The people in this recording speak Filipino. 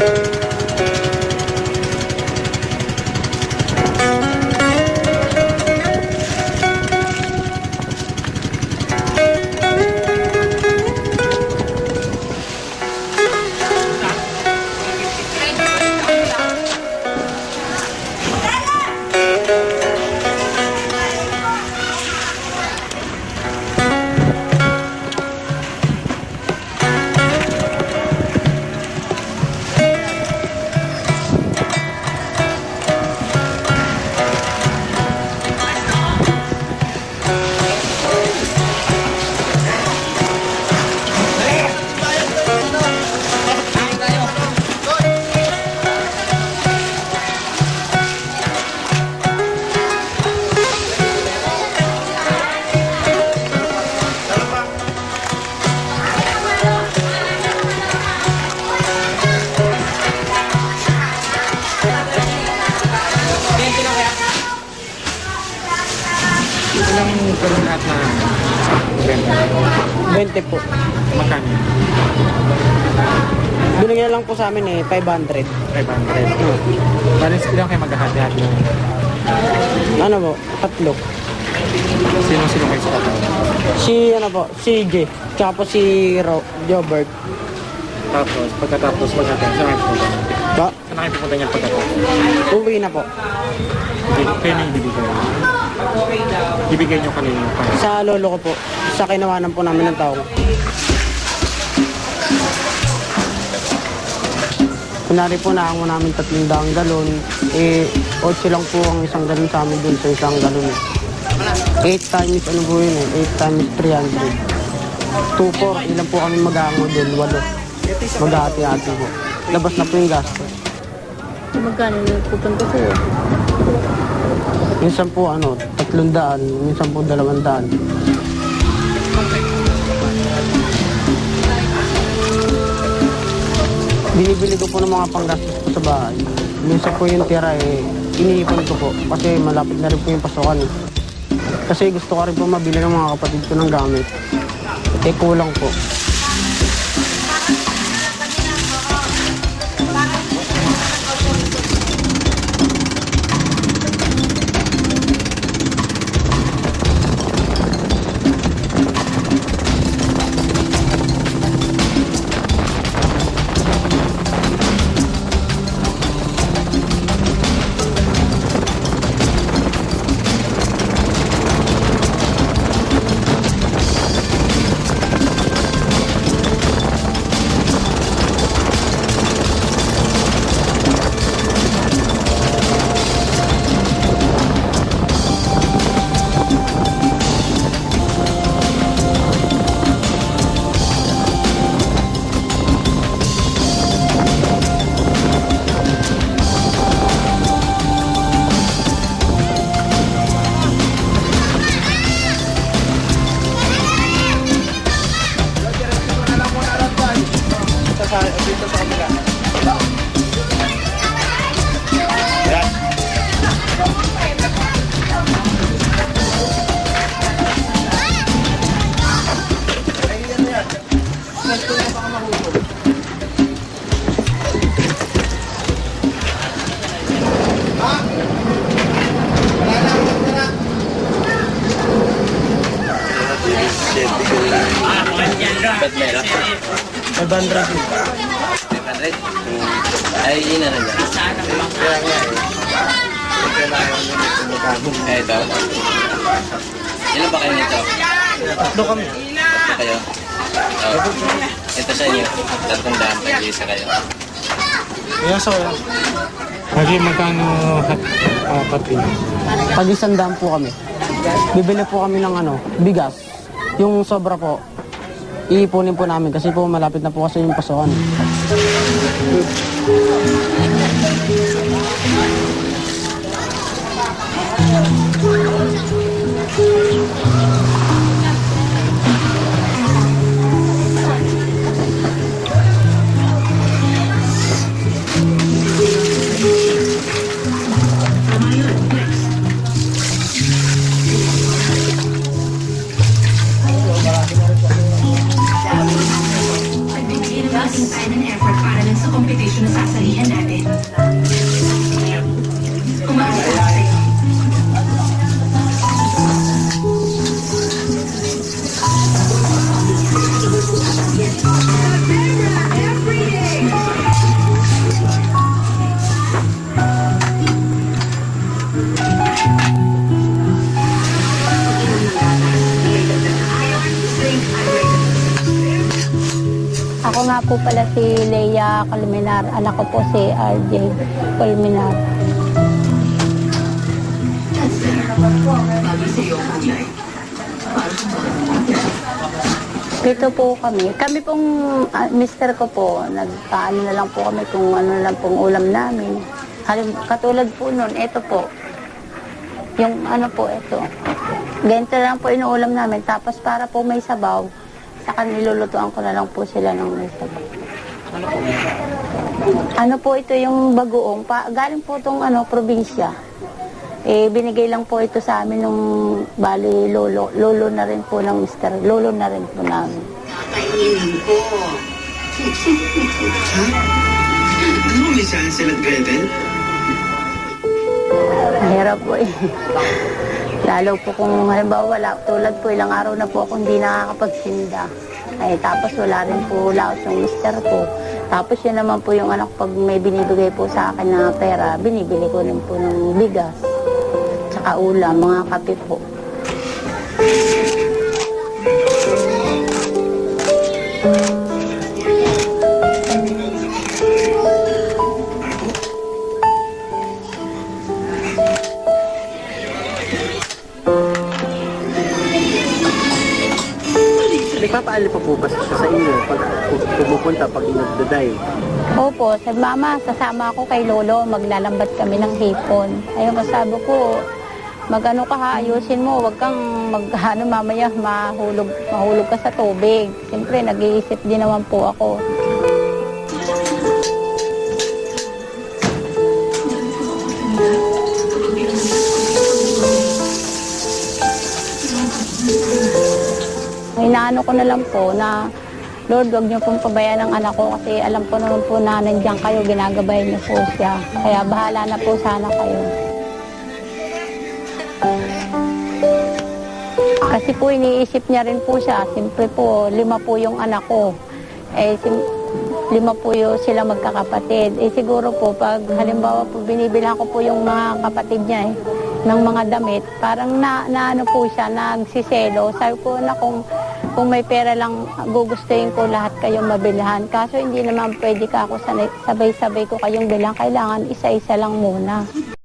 Ilang kilo lahat na benta? 20 po. Magkano? Binigyan lang po sa amin eh, 500. 500. Balis ilang kayo maghahati-hati ng Ano po? Tatlo. sino-sino kayo sa kapatid? Si ano po, si J. Tsaka po si Ro, Jobert. Tapos, pagkatapos maghahati, saan kayo pupunta? Ba? Saan kayo pupunta niyan pagkatapos? Uwi na po. Kayo na ibibigay. Ibigay nyo kanina pa. Sa lolo ko po. Sa kinawanan po namin ng tao. Kunwari po naango namin tatlong daang galon. Eh, 8 lang po ang isang galon sa amin dun sa isang galon eh. 8 times ano po yun eh, 8 times 300. 2, 4, ilan po kami mag-aango dun, 8. Mag-aati-ati po. Labas na po yung gasto. Magkano na pupunta ko? Minsan po ano, tatlong daan, minsan po dalawang daan. Binibili ko po ng mga panggastos ko sa bahay. Minsan po yung tira eh, iniipon ko po kasi malapit na rin po yung pasokan eh. Kasi gusto ko rin po mabili ng mga kapatid ko ng gamit. Eh kulang po. Ba't meron? 500 500? Ay, yun na lang. Eh, ito. Ilan ba kayo nito? Tatlo kami. Tatlo kayo? Oh. Ito sa inyo. Tatlong daan. Tag-isa kayo. Yes, so, Lagi magkano hat, uh, pati? Pag isang daan po kami. Bibili po kami ng ano, bigas. Yung sobra po, iipunin po namin kasi po malapit na po kasi yung pasokan. Kasing time and effort para lang sa competition na sasalihan natin. Umaasa ako nga po pala si Leia Colmenar. Anak ko po si RJ Colmenar. Dito po kami. Kami pong, ah, mister ko po, nagpaano na lang po kami kung ano lang pong ulam namin. Halim, katulad po nun, ito po. Yung ano po, ito. Ganito lang po inuulam namin. Tapos para po may sabaw, saka nilulutuan ko na lang po sila ng may sabaw. Ano po ito yung bagoong? Pa, galing po itong ano, probinsya. Eh, binigay lang po ito sa amin nung bali lolo. Lolo na rin po ng mister. Lolo na rin po namin. Kakainin ko. Ano may sa Hansel at Gretel? Mahirap po eh. Lalo po kung halimbawa wala, tulad po ilang araw na po ako hindi nakakapagsinda. Ay, tapos wala rin po laos yung mister ko. Tapos yun naman po yung anak pag may binibigay po sa akin na pera, binibili ko rin po ng bigas. Tsaka ulam, mga kape po. Nagpapaali pa po ba siya sa inyo pag pumupunta, pag nagdaday? Opo, sabi mama, sasama ako kay Lolo, maglalambat kami ng hipon. Ayun, sabi ko, magano ka ha, ayusin mo, wag kang mag, ano, mamaya mahulog, mahulog ka sa tubig. Siyempre, nag-iisip din naman po ako. Inaano ko na lang po na Lord, wag niyo pong pabayaan ang anak ko kasi alam ko naman po na nandiyan kayo, ginagabayan niyo po siya. Kaya bahala na po sana kayo. Kasi po iniisip niya rin po siya. Siyempre po, lima po yung anak ko. Eh, lima po yung sila magkakapatid. Eh siguro po, pag halimbawa po binibilang ko po yung mga kapatid niya eh, ng mga damit, parang na, na ano po siya, nagsiselo. Sabi ko na kung, kung may pera lang, gugustuhin ko lahat kayong mabilhan. Kaso hindi naman pwede ka ako sabay-sabay ko kayong bilang. Kailangan isa-isa lang muna.